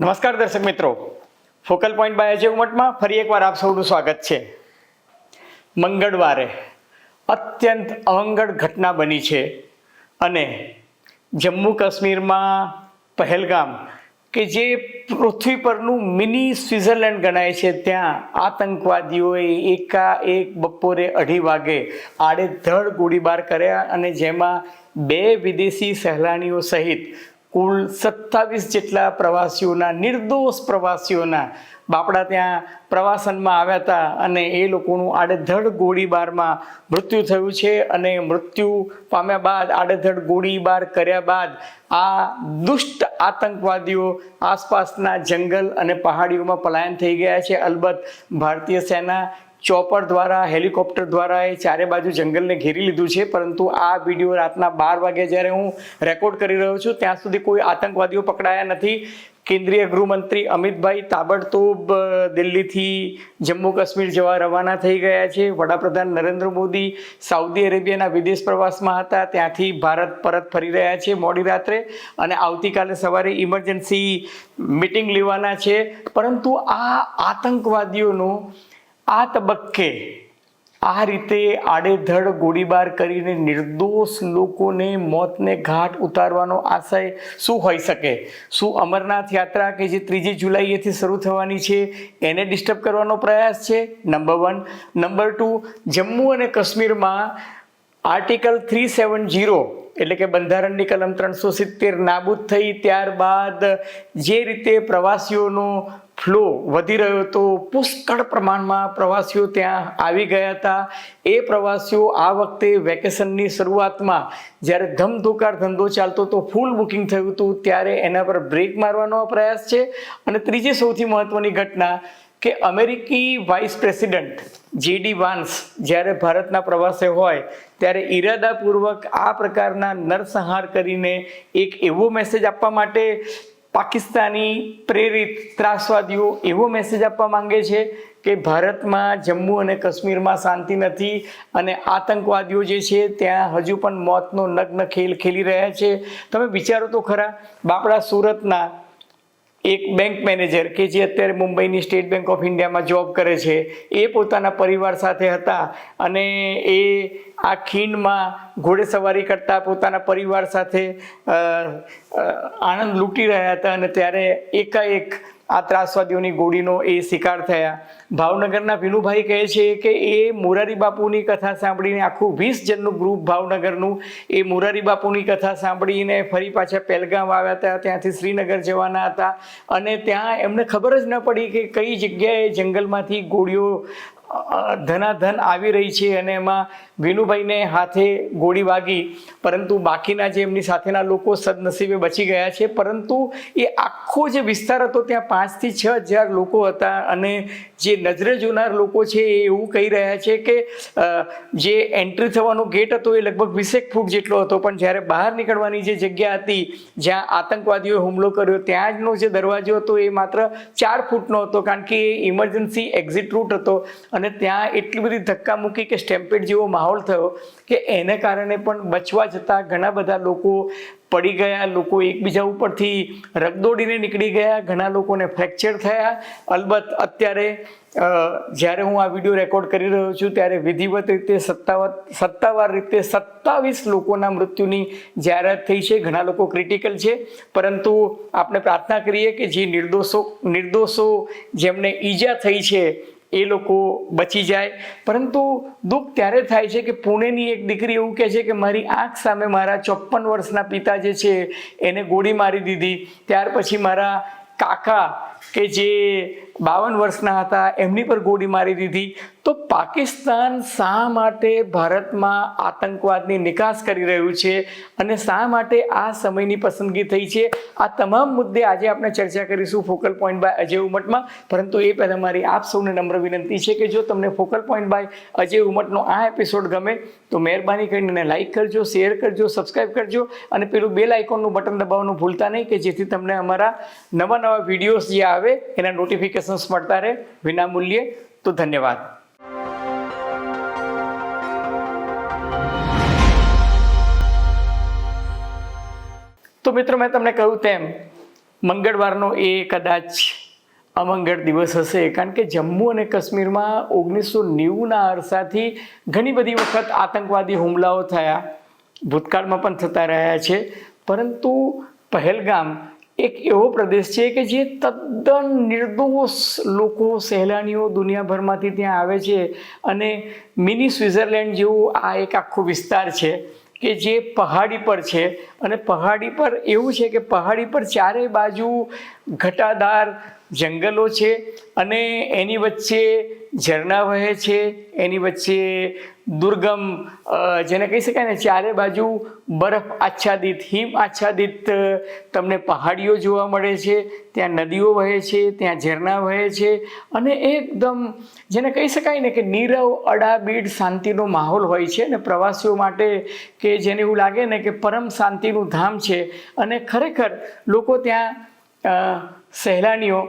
નમસ્કાર દર્શક મિત્રો. ફોકલ પોઈન્ટ બાય અજય ઉમટમાં ફરી એકવાર આપ સૌનું સ્વાગત છે. મંગળવારે અત્યંત અવંગળ ઘટના બની છે અને જમ્મુ કાશ્મીરમાં પહેલગામ, કે જે પૃથ્વી પરનું મિની સ્વિટ્ઝરલેન્ડ ગણાય છે, ત્યાં આતંકવાદીઓએ એકાએક બપોરે અઢી વાગે આડેધડ ગોળીબાર કર્યા અને જેમાં બે વિદેશી સહેલાણીઓ સહિત કુલ સત્તાવીસ જેટલા પ્રવાસીઓના, નિર્દોષ પ્રવાસીઓના બાપડા ત્યાં પ્રવાસનમાં આવ્યા હતા અને એ લોકોનું આડેધડ ગોળીબારમાં મૃત્યુ થયું છે અને મૃત્યુ પામ્યા બાદ, આડેધડ ગોળીબાર કર્યા બાદ આ દુષ્ટ આતંકવાદીઓ આસપાસના જંગલ અને પહાડીઓમાં પલાયન થઈ ગયા છે. અલબત્ત ભારતીય સેના ચોપર દ્વારા, હેલિકોપ્ટર દ્વારા એ ચારે બાજુ જંગલને ઘેરી લીધું છે. પરંતુ આ વીડિયો રાતના બાર વાગે જ્યારે હું રેકોર્ડ કરી રહ્યો છું, ત્યાં સુધી કોઈ આતંકવાદીઓ પકડાયા નથી. કેન્દ્રીય ગૃહમંત્રી અમિતભાઈ તાબડતોબ દિલ્હીથી જમ્મુ કાશ્મીર જવા રવાના થઈ ગયા છે. વડાપ્રધાન નરેન્દ્ર મોદી સાઉદી અરેબિયાના વિદેશ પ્રવાસમાં હતા. ત્યાંથી ભારત પરત ફરી રહ્યા છે મોડી રાત્રે અને આવતીકાલે સવારે ઇમરજન્સી મિટિંગ લેવાના છે. પરંતુ આ આતંકવાદીઓનો આ તબક્કે આ રીતે આડેધડ ગોળીબાર કરીને નિર્દોષ લોકોને મોતને ઘાટ ઉતારવાનો આશય શું હોઈ શકે? શું અમરનાથ યાત્રા કે જે ત્રીજી જુલાઈએથી શરૂ થવાની છે, એને ડિસ્ટર્બ કરવાનો પ્રયાસ છે? Number one number two Jammu અને કાશ્મીરમાં આર્ટિકલ થ્રી સેવન જીરો એટલે કે બંધારણની કલમ ત્રણસો સિત્તેર નાબૂદ થઈ ત્યારબાદ જે રીતે પ્રવાસીઓનો ફ્લો વધી રહ્યો હતો પુષ્કળ પ્રમાણમાં પ્રવાસીઓ ત્યાં આવી ગયા હતા. એ પ્રવાસીઓ આ વખતે વેકેશનની શરૂઆતમાં જ્યારે ધમધોકાર ધંધો ચાલતો તો ફૂલ બુકિંગ થયું હતું, ત્યારે એના પર બ્રેક મારવાનો પ્રયાસ છે. અને ત્રીજી સૌથી મહત્વની ઘટના કે અમેરિકી વાઇસ પ્રેસિડન્ટ જેડી વાન્સ જ્યારે ભારતના પ્રવાસે હોય, ત્યારે ઈરાદાપૂર્વક આ પ્રકારના નરસંહાર કરીને એક એવો મેસેજ આપવા માટે પાકિસ્તાની પ્રેરિત ત્રાસવાદીઓ એવો મેસેજ આપવા માંગે છે કે ભારતમાં જમ્મુ અને કાશ્મીરમાં શાંતિ નથી અને આતંકવાદીઓ જે છે ત્યાં હજુ પણ મોતનો નગ્ન ખેલ ખેલી રહ્યા છે. તમે વિચારો તો ખરા, બાપડા સુરતના એક બેંક મેનેજર કે જે અત્યારે મુંબઈની સ્ટેટ બેંક ઓફ ઇન્ડિયામાં જોબ કરે છે, એ પોતાના પરિવાર સાથે હતા અને એ આ ખીણમાં ઘોડેસવારી કરતા પોતાના પરિવાર સાથે આનંદ લૂંટી રહ્યા હતા અને ત્યારે એકાએક આ ત્રાસવાદીઓની ગોળીનો એ શિકાર થયા. ભાવનગરના વિનુભાઈ કહે છે કે એ મોરારી બાપુની કથા સાંભળીને આખું વીસ જણનું ગ્રુપ ભાવનગરનું એ મોરારી બાપુની કથા સાંભળીને ફરી પાછા પહેલગામ આવ્યા હતા. ત્યાંથી શ્રીનગર જવાના હતા અને ત્યાં એમને ખબર જ ન પડી કે કઈ જગ્યાએ જંગલમાંથી ગોળીઓ ધનાધન આવી રહી છે અને એમાં વિનુભાઈને હાથે ગોળી વાગી. પરંતુ બાકીના જે એમની સાથેના લોકો સદનસીબે બચી ગયા છે. પરંતુ એ આખો જે વિસ્તાર હતો ત્યાં પાંચથી છ હજાર લોકો હતા અને જે નજરે જોનાર લોકો છે એ એવું કહી રહ્યા છે કે જે એન્ટ્રી થવાનો ગેટ હતો એ લગભગ વીસેક ફૂટ જેટલો હતો. પણ જ્યારે બહાર નીકળવાની જે જગ્યા હતી, જ્યાં આતંકવાદીઓએ હુમલો કર્યો ત્યાં જનો જે દરવાજો હતો એ માત્ર ચાર ફૂટનો હતો. કારણ કે એ ઇમરજન્સી એક્ઝિટ રૂટ હતો. અને ત્યાં એટલી બધી ધક્કા મૂકી કે સ્ટેમ્પેડ જેવો માહોલ થયો કે એને કારણે પણ બચવા જતાં ઘણા બધા લોકો પડી ગયા, લોકો એકબીજા ઉપરથી રગદોડીને નીકળી ગયા, ઘણા લોકોને ફ્રેક્ચર થયા. અલબત્ત અત્યારે જ્યારે હું આ વીડિયો રેકોર્ડ કરી રહ્યો છું, ત્યારે વિધિવત રીતે સત્તાવાર સત્તાવાર રીતે સત્તાવીસ લોકોના મૃત્યુની જાહેરાત થઈ છે. ઘણા લોકો ક્રિટિકલ છે. પરંતુ આપણે પ્રાર્થના કરીએ કે જે નિર્દોષો નિર્દોષો જેમને ઈજા થઈ છે એ લોકો બચી જાય. પરંતુ દુઃખ ત્યારે થાય છે કે પુણેની એક દીકરી એવું કહે છે કે મારી આંખ સામે મારા ચોપ્પન વર્ષના પિતા જે છે એને ગોળી મારી દીધી. ત્યાર પછી મારા કાકા કે જે બાવન વર્ષના હતા એમની પર ગોળી મારી દીધી. તો પાકિસ્તાન શા માટે ભારતમાં આતંકવાદની નિકાસ કરી રહ્યું છે અને શા માટે આ સમયની પસંદગી થઈ છે? આ તમામ મુદ્દે આજે આપણે ચર્ચા કરીશું ફોકલ પોઈન્ટ બાય અજય ઉમટમાં. પરંતુ એ પહેલાં મારી આપ સૌને નમ્ર વિનંતી છે કે જો તમને ફોકલ પોઈન્ટ બાય અજય ઉમટનો આ એપિસોડ ગમે, તો મહેરબાની કરીને લાઇક કરજો શેર કરજો સબસ્ક્રાઈબ કરજો અને પેલું બેલ આઇકોનનું બટન દબાવવાનું ભૂલતા નહીં કે જેથી તમને અમારા નવા નવા વિડીયોઝ જે આવે, એના નોટિફિકેશન્સ મળતા રહે વિનામૂલ્યે. તો ધન્યવાદ. તો મિત્રો મેં તમને કહ્યું તેમ, મંગળવારનો એ કદાચ અમંગળ દિવસ હશે, કારણ કે જમ્મુ અને કાશ્મીરમાં ઓગણીસો નેવુંના અરસાથી ઘણી બધી વખત આતંકવાદી હુમલાઓ થયા, ભૂતકાળમાં પણ થતા રહ્યા છે. પરંતુ પહેલગામ એક એવો પ્રદેશ છે કે જે તદ્દન નિર્દોષ લોકો, સહેલાણીઓ દુનિયાભરમાંથી ત્યાં આવે છે અને મિની સ્વિટ્ઝરલેન્ડ જેવું આ એક આખો વિસ્તાર છે. કે જે પહાડી પર છે. અને પહાડી પર એવું છે કે પહાડી પર ચારે બાજુ ઘટાદાર જંગલો છે અને એની વચ્ચે ઝરણા વહે છે, એની વચ્ચે દુર્ગમ જેને કહી શકાય ને ચારે બાજુ બરફ આચ્છાદિત, હિમ આચ્છાદિત તમને પહાડીઓ જોવા મળે છે, ત્યાં નદીઓ વહે છે, ત્યાં ઝરણા વહે છે અને એકદમ જેને કહી શકાય ને કે નીરવ, અડાબીડ શાંતિનો માહોલ હોય છે ને પ્રવાસીઓ માટે કે જેને એવું લાગે ને કે પરમ શાંતિનું ધામ છે અને ખરેખર લોકો ત્યાં સહેલાણીઓ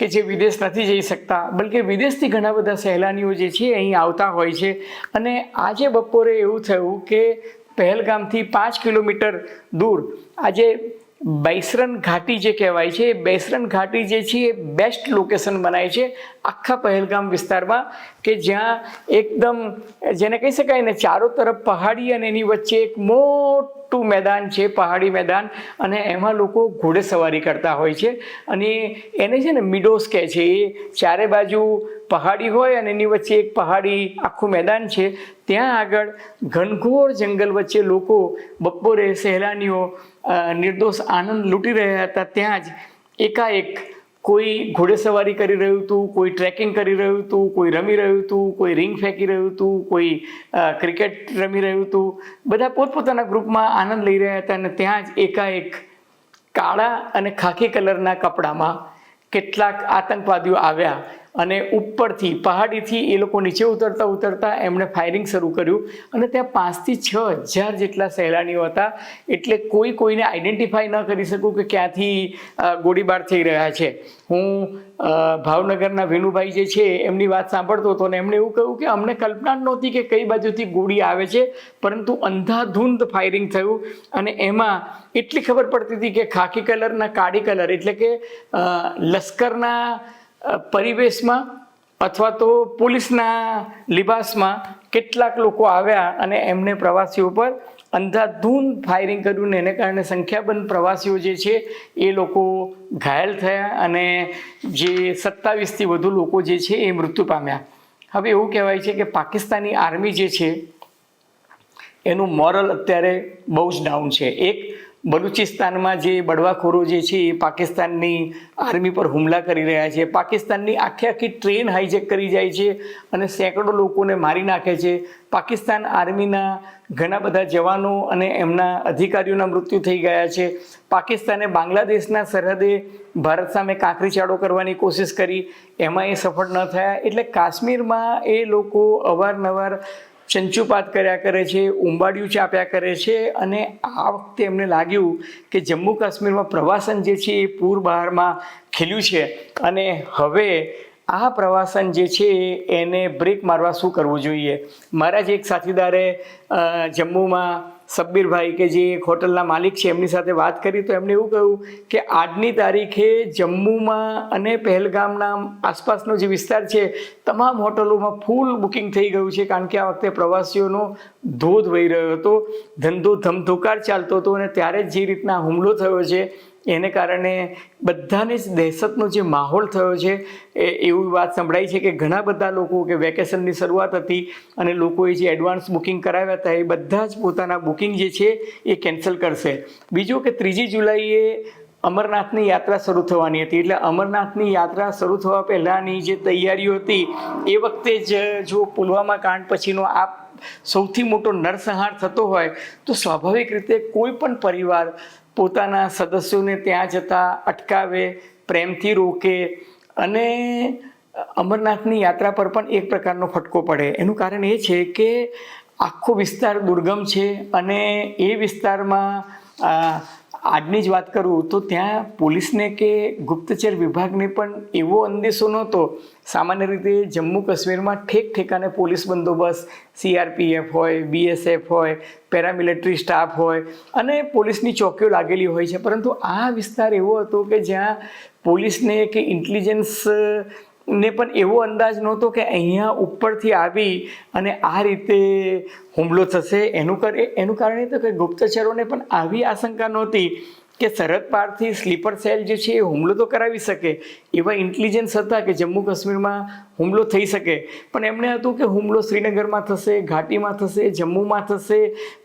કે જે વિદેશ નથી જઈ શકતા, બલકે વિદેશથી ઘણા બધા સહેલાનીઓ જે છે અહીં આવતા હોય છે. અને આજે બપોરે એવું થયું કે પહેલગામથી પાંચ કિલોમીટર દૂર આજે બૈસરન ઘાટી જે કહેવાય છે, એ બૈસરન ઘાટી જે છે એ બેસ્ટ લોકેશન બનાય છે આખા પહેલગામ વિસ્તારમાં. કે જ્યાં એકદમ, જેને કહી શકાય ને, ચારો તરફ પહાડી અને એની વચ્ચે એક મોટું મેદાન છે, પહાડી મેદાન. અને એમાં લોકો ઘોડેસવારી કરતા હોય છે. અને એને છે ને, મિડોસ કહે છે. એ ચારે બાજુ પહાડી હોય અને એની વચ્ચે એક પહાડી આખું મેદાન છે. ત્યાં આગળ ઘનઘોર જંગલ વચ્ચે લોકો બપોરે સહેલાનીઓ નિર્દોષ આનંદ લૂંટી રહ્યા હતા. ત્યાં જ એકાએક કોઈ ઘોડેસવારી કરી રહ્યું હતું, કોઈ ટ્રેકિંગ કરી રહ્યું હતું, કોઈ રમી રહ્યું હતું, કોઈ રિંગ ફેંકી રહ્યું હતું, કોઈ ક્રિકેટ રમી રહ્યું હતું. બધા પોતપોતાના ગ્રુપમાં આનંદ લઈ રહ્યા હતા અને ત્યાં જ એકાએક કાળા અને ખાખી કલરના કપડામાં કેટલાક આતંકવાદીઓ આવ્યા. અને ઉપરથી, પહાડીથી એ લોકો નીચે ઉતરતા ઉતરતા એમણે ફાયરિંગ શરૂ કર્યું. અને ત્યાં પાંચથી છ હજાર જેટલા સહેલાણીઓ હતા. એટલે કોઈ કોઈને આઈડેન્ટિફાઈ ન કરી શકું કે ક્યાંથી ગોળીબાર થઈ રહ્યા છે. હું ભાવનગરના વિનુભાઈ જે છે, એમની વાત સાંભળતો હતો ને એમણે એવું કહ્યું કે અમને કલ્પના જ નહોતી કે કઈ બાજુથી ગોળી આવે છે, પરંતુ અંધાધૂંધ ફાયરિંગ થયું. અને એમાં એટલી ખબર પડતી હતી કે ખાકી કલરના કાળી કલર એટલે કે લશ્કરના પરિવેશમાં અથવા તો પોલીસના લિબાસમાં કેટલાક લોકો આવ્યા અને એમને પ્રવાસીઓ પર અંધાધૂન ફાયરિંગ કર્યું ને એને કારણે સંખ્યાબંધ પ્રવાસીઓ જે છે એ લોકો ઘાયલ થયા અને જે સત્તાવીસથી વધુ લોકો જે છે એ મૃત્યુ પામ્યા. હવે એવું કહેવાય છે કે પાકિસ્તાની આર્મી જે છે, એનું મોરલ અત્યારે બહુ જ ડાઉન છે. એક બલુચિસ્તાનમાં જે બળવાખોરો જે છે એ પાકિસ્તાનની આર્મી પર હુમલા કરી રહ્યા છે. પાકિસ્તાનની આખી આખી ટ્રેન હાઈજેક કરી જાય છે અને સેંકડો લોકોને મારી નાખે છે. પાકિસ્તાન આર્મીના ઘણા બધા જવાનો અને એમના અધિકારીઓના મૃત્યુ થઈ ગયા છે. પાકિસ્તાને બાંગ્લાદેશના સરહદે ભારત સામે કાંકરી ચાળો કરવાની કોશિશ કરી. એમાં એ સફળ ન થયા. એટલે કાશ્મીરમાં એ લોકો અવારનવાર ચંચુપાત કર્યા કરે છે, ઉંબાડિયું ચાપ્યા કરે છે અને આ વખતે એમને લાગ્યું કે જમ્મુ કાશ્મીરમાં પ્રવાસન જે છે એ પૂર બહારમાં ખીલ્યું છે અને હવે આ પ્રવાસન જે છે એને બ્રેક મારવા શું કરવું જોઈએ? મારા જ એક સાથીદારે જમ્મુમાં સબ્બીરભાઈ કે જે એક હોટલના માલિક છે, એમની સાથે વાત કરી, તો એમણે એવું કહ્યું કે આજની તારીખે જમ્મુમાં અને પહેલગામના આસપાસનો જે વિસ્તાર છે, તમામ હોટલોમાં ફૂલ બુકિંગ થઈ ગયું છે, કારણ કે આ વખતે પ્રવાસીઓનો ધોધ વહી રહ્યો હતો, ધંધો ધમધોકાર ચાલતો હતો અને ત્યારે જ જે રીતના હુમલો થયો છે એને કારણે બધાને જ દહેશતનો જે માહોલ થયો છે, એ એવી વાત સંભળાઈ છે કે ઘણા બધા લોકો કે વેકેશનની શરૂઆત હતી અને લોકોએ જે એડવાન્સ બુકિંગ કરાવ્યા હતા, એ બધા જ પોતાના બુકિંગ જે છે, એ કેન્સલ કરશે. બીજું કે ત્રીજી જુલાઈએ અમરનાથની યાત્રા શરૂ થવાની હતી. એટલે અમરનાથની યાત્રા શરૂ થવા પહેલાંની જે તૈયારીઓ હતી, એ વખતે જ જો પુલવામા કાંડ પછીનો આ સૌથી મોટો નરસંહાર થતો હોય, તો સ્વાભાવિક રીતે કોઈ પણ પરિવાર પોતાના સદસ્યોને ત્યાં જતા અટકાવે, પ્રેમથી રોકે અને અમરનાથની યાત્રા પર પણ એક પ્રકારનો ફટકો પડે. એનું કારણ એ છે કે આખો વિસ્તાર દુર્ગમ છે અને એ વિસ્તારમાં આજની જ વાત કરું તો ત્યાં પોલીસને કે ગુપ્તચર વિભાગને પણ એવો અંદેશો નહોતો. સામાન્ય રીતે જમ્મુ કાશ્મીરમાં ઠેક ઠેકાને પોલીસ બંદોબસ્ત સીઆરપીએફ હોય બીએસએફ હોય, પેરામિલિટરી સ્ટાફ હોય અને પોલીસની ચોકીઓ લાગેલી હોય છે. પરંતુ આ વિસ્તાર એવો હતો કે જ્યાં પોલીસને કે ઇન્ટેલિજન્સ ને પણ એવો અંદાજ નહોતો કે અહીંયા ઉપરથી આવી અને આ રીતે હુમલો થશે. એનું કરે એનું કારણે તો કે ગુપ્તચરોને પણ આવી આશંકા નહોતી કે સરહદ પારથી સ્લીપર સેલ જે છે એ હુમલો તો કરાવી શકે, એવા ઇન્ટેલિજન્સ હતા કે જમ્મુ કાશ્મીરમાં હુમલો થઈ શકે. પણ એમણે હતું કે હુમલો શ્રીનગરમાં થશે, ઘાટીમાં થશે, જમ્મુમાં થશે,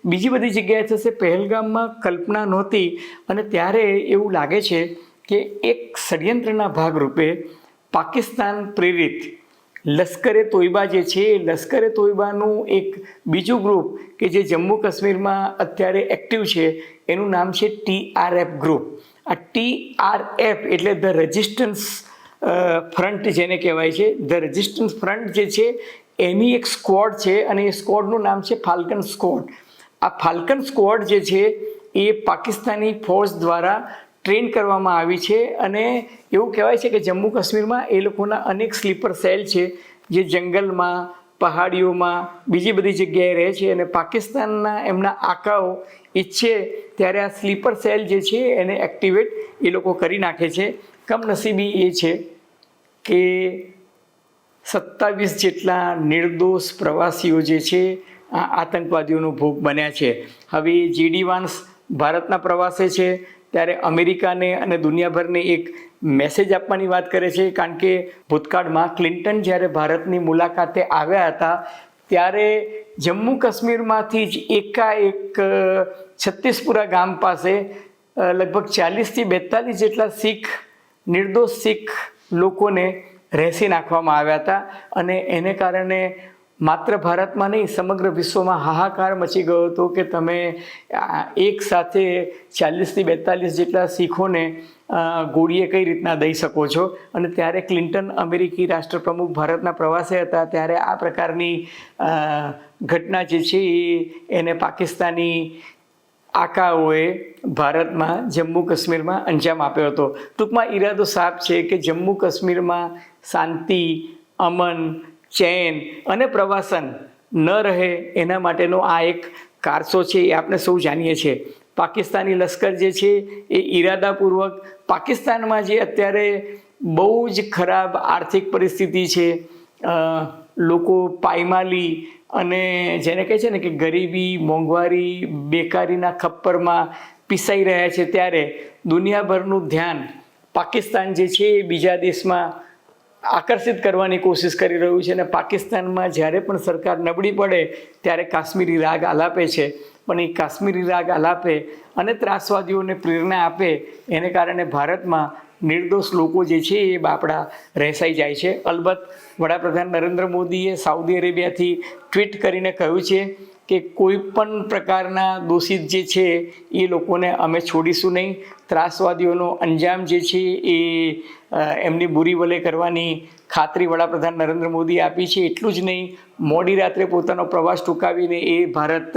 બીજી બધી જગ્યાએ થશે. પહેલગામમાં કલ્પના નહોતી અને ત્યારે એવું લાગે છે કે એક ષડયંત્રના ભાગરૂપે પાકિસ્તાન પ્રેરિત લશ્કરે તોયબા જે છે, એ લશ્કરે તોયબાનું એક બીજું ગ્રુપ કે જે જમ્મુ કાશ્મીરમાં અત્યારે એક્ટિવ છે, એનું નામ છે ટીઆરએફ ગ્રુપ. આ ટીઆરએફ એટલે ધ રજિસ્ટન્સ ફ્રન્ટ જેને કહેવાય છે. ધ રજિસ્ટન્સ ફ્રન્ટ જે છે, એની એક સ્કવોડ છે અને એ સ્કવોડનું નામ છે ફાલ્કન સ્કોડ આ ફાલ્કન સ્ક્વોડ જે છે, એ પાકિસ્તાની ફોર્સ દ્વારા ટ્રેન કરવામાં આવી છે અને એવું કહેવાય છે કે જમ્મુ કાશ્મીરમાં એ લોકોના અનેક સ્લીપર સેલ છે, જે જંગલમાં, પહાડીઓમાં, બીજી બધી જગ્યાએ રહે છે અને પાકિસ્તાનના એમના આકાઓ ઈચ્છે ત્યારે આ સ્લીપર સેલ જે છે એને એક્ટિવેટ એ લોકો કરી નાખે છે. કમનસીબી એ છે કે સત્તાવીસ જેટલા નિર્દોષ પ્રવાસીઓ જે છે આ આતંકવાદીઓનો ભોગ બન્યા છે. હવે જીડી વાન્સ ભારતના પ્રવાસે છે ત્યારે અમેરિકાને અને દુનિયાભરને એક મેસેજ આપવાની વાત કરે છે, કારણ કે ભૂતકાળમાં ક્લિન્ટન જ્યારે ભારતની મુલાકાતે આવ્યા હતા, ત્યારે જમ્મુ કાશ્મીરમાંથી જ એકાએક છત્તીસપુરા ગામ પાસે લગભગ ચાલીસથી બેતાલીસ જેટલા શીખ, નિર્દોષ શીખ લોકોને રહેસી નાખવામાં આવ્યા હતા અને એને કારણે માત્ર ભારતમાં નહીં, સમગ્ર વિશ્વમાં હાહાકાર મચી ગયો હતો કે તમે એક સાથે ચાલીસથી બેતાલીસ જેટલા શીખોને ગોળીએ કઈ રીતના દઈ શકો છો? અને ત્યારે ક્લિન્ટન અમેરિકી રાષ્ટ્રપ્રમુખ ભારતના પ્રવાસે હતા, ત્યારે આ પ્રકારની ઘટના જે છે એને પાકિસ્તાની આકાઓએ ભારતમાં જમ્મુ કાશ્મીરમાં અંજામ આપ્યો હતો. ટૂંકમાં ઈરાદો સાફ છે કે જમ્મુ કાશ્મીરમાં શાંતિ, અમન ચેન અને પ્રવાસન ન રહે એના માટેનો આ એક કારસો છે એ આપણે સૌ જાણીએ છીએ. પાકિસ્તાની લશ્કર જે છે એ ઈરાદાપૂર્વક પાકિસ્તાનમાં જે અત્યારે બહુ જ ખરાબ આર્થિક પરિસ્થિતિ છે લોકો પાયમાલી અને જેને કહે છે ને કે ગરીબી, મોંઘવારી, બેકારીના ખપ્પરમાં પીસાઈ રહ્યા છે ત્યારે દુનિયાભરનું ધ્યાન પાકિસ્તાન જે છે એ બીજા દેશમાં આકર્ષિત કરવાની કોશિશ કરી રહ્યું છે અને પાકિસ્તાનમાં જ્યારે પણ સરકાર નબળી પડે ત્યારે કાશ્મીરી રાગ આલાપે છે. પણ એ કાશ્મીરી રાગ આલાપે અને ત્રાસવાદીઓને પ્રેરણા આપે એને કારણે ભારતમાં નિર્દોષ લોકો જે છે એ બાપડા રહેસાઈ જાય છે. અલબત્ત વડાપ્રધાન નરેન્દ્ર મોદીએ સાઉદી અરેબિયાથી ટ્વીટ કરીને કહ્યું છે કે કોઈ પણ પ્રકારના દોષિત જે છે એ લોકોને અમે છોડીશું નહીં. ત્રાસવાદીઓનો અંજામ જે છે એ એમની બુરી ભલે કરવાની ખાતરી વડાપ્રધાન નરેન્દ્ર મોદીએ આપી છે. એટલું જ નહીં, મોડી રાત્રે પોતાનો પ્રવાસ ટૂંકાવીને એ ભારત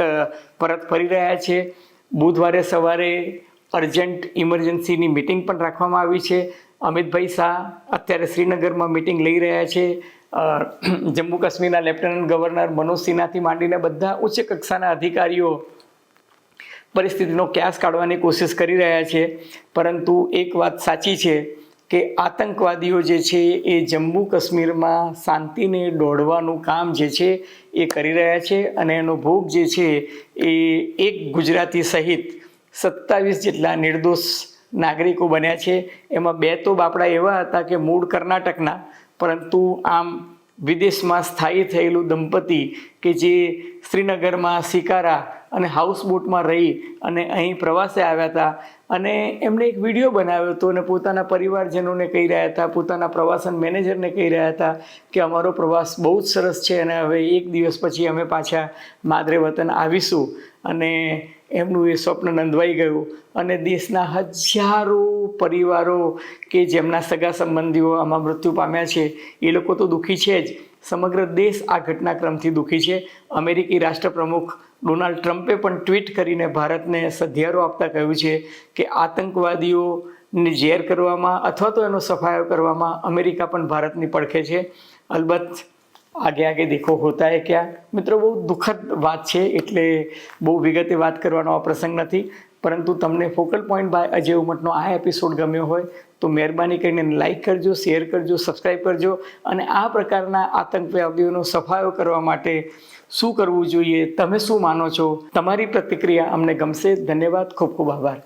પરત ફરી રહ્યા છે. બુધવારે સવારે અર્જન્ટ ઇમરજન્સીની મિટિંગ પણ રાખવામાં આવી છે. અમિતભાઈ શાહ અત્યારે શ્રીનગરમાં મિટિંગ લઈ રહ્યા છે. જમ્મુ કાશ્મીરના લેફ્ટનન્ટ ગવર્નર મનોજ સિન્હાથી માંડીને બધા ઉચ્ચ કક્ષાના અધિકારીઓ પરિસ્થિતિનો ક્યાસ કાઢવાની કોશિશ કરી રહ્યા છે. પરંતુ એક વાત સાચી છે. કે આતંકવાદીઓ જે છે એ જમ્મુ કાશ્મીરમાં શાંતિને દોડવાનું કામ જે છે એ કરી રહ્યા છે અને એનો ભોગ જે છે એ એક ગુજરાતી સહિત સત્તાવીસ જેટલા નિર્દોષ નાગરિકો બન્યા છે. એમાં બે તો બાપડા એવા હતા કે મૂળ કર્ણાટકના, પરંતુ આમ વિદેશમાં સ્થાયી થયેલું દંપતી કે જે શ્રીનગરમાં શિકારા અને હાઉસબોટમાં રહી અને અહીં પ્રવાસે આવ્યા હતા અને એમણે એક વીડિયો બનાવ્યો હતો અને પોતાના પરિવારજનોને કહી રહ્યા હતા, પોતાના પ્રવાસન મેનેજરને કહી રહ્યા હતા કે અમારો પ્રવાસ બહુ જ સરસ છે અને હવે એક દિવસ પછી અમે પાછા માદરે વતન આવીશું અને એમનું એ સ્વપ્ન નંદવાઈ ગયું. અને દેશના હજારો પરિવારો કે જેમના સગા સંબંધીઓ આમાં મૃત્યુ પામ્યા છે, એ લોકો તો દુઃખી છે જ. સમગ્ર દેશ આ ઘટનાક્રમથી દુઃખી છે. અમેરિકી રાષ્ટ્રપ્રમુખ ડોનાલ્ડ ટ્રમ્પે પણ ટ્વીટ કરીને ભારતને સધિયારો આપતા કહ્યું છે કે આતંકવાદીઓને ઝેર કરવામાં અથવા તો એનો સફાયો કરવામાં અમેરિકા પણ ભારતની પડખે છે. અલબત્ત આગે આગે દેખો હોતા હે ક્યાં? મિત્રો, બહુ દુઃખદ વાત છે, એટલે બહુ વિગતે વાત કરવાનો આ પ્રસંગ નથી. પરંતુ તમને ફોકલ પોઈન્ટ બાય અજય ઉમટનો આ એપિસોડ ગમ્યો હોય, તો મહેરબાની કરીને લાઇક કરજો શેર કરજો સબસ્ક્રાઈબ કરજો, અને આ પ્રકારના આતંકવાદીઓનો સફાયો કરવા માટે શું કરવું જોઈએ, તમે શું માનો છો? તમારી પ્રતિક્રિયા અમને ગમશે. ધન્યવાદ. ખૂબ ખૂબ આભાર.